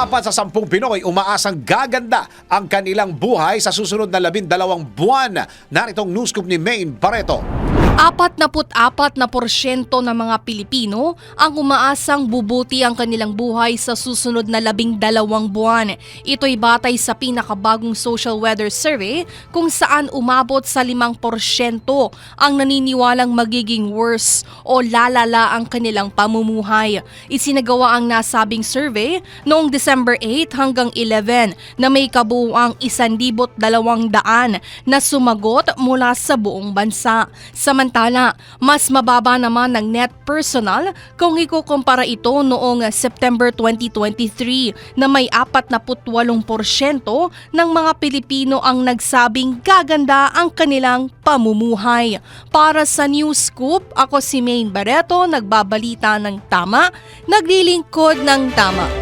Apat sa sampung Pinoy umaasang gaganda ang kanilang buhay sa susunod na labindalawang buwan. Naritong news scoop ni Maine Barreto. 44 na porsyento ng mga Pilipino ang umaasang bubuti ang kanilang buhay sa susunod na labing dalawang buwan. Ito'y batay sa pinakabagong social weather survey kung saan umabot sa 5 porsyento ang naniniwalang magiging worse o lalala ang kanilang pamumuhay. Isinagawa ang nasabing survey noong December 8 hanggang 11 na may kabuuang 1,200 na sumagot mula sa buong bansa. Samantala, mas mababa naman ang net personal kung ikukumpara ito noong September 2023 na may 48% ng mga Pilipino ang nagsabing gaganda ang kanilang pamumuhay. Para sa News Scoop, ako si Maine Barreto, nagbabalita ng tama, naglilingkod ng tama.